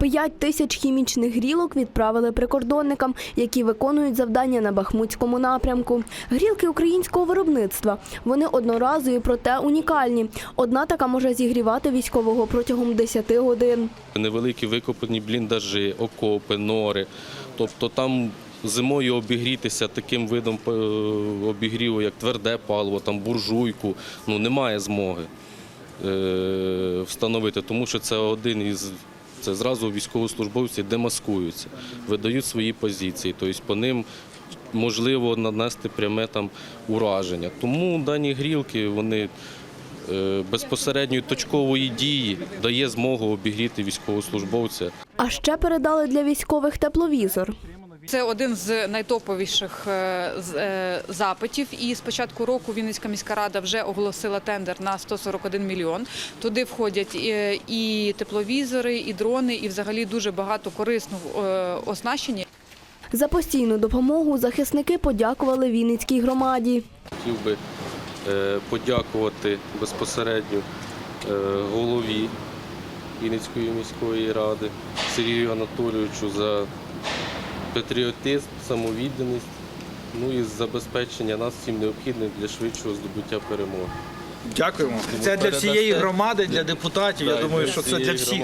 П'ять тисяч хімічних грілок відправили прикордонникам, які виконують завдання на Бахмутському напрямку. Грілки українського виробництва. Вони одноразові, проте унікальні. Одна така може зігрівати військового протягом 10 годин. Невеликі викопані бліндажі, окопи, нори. Тобто там зимою обігрітися таким видом е, обігріву, як тверде паливо, там буржуйку, ну немає змоги е, встановити, тому що це один із. Це зразу військовослужбовці демаскуються, видають свої позиції, тобто по ним можливо нанести пряме там ураження. Тому дані грілки вони е, безпосередньої точкової дії дає змогу обігріти військовослужбовця. А ще передали для військових тепловізор. Це один з найтоповіших е, е, запитів. І з початку року Вінницька міська рада вже оголосила тендер на 141 мільйон. Туди входять е, і тепловізори, і дрони, і взагалі дуже багато корисного оснащення. За постійну допомогу захисники подякували Вінницькій громаді. Хотів би подякувати безпосередньо голові Вінницької міської ради Сергію Анатолійовичу за патріотизм, самовідданість, ну і забезпечення нас всім необхідним для швидшого здобуття перемоги. Дякуємо. Це для всієї громади, для депутатів. Я думаю, що це для всіх.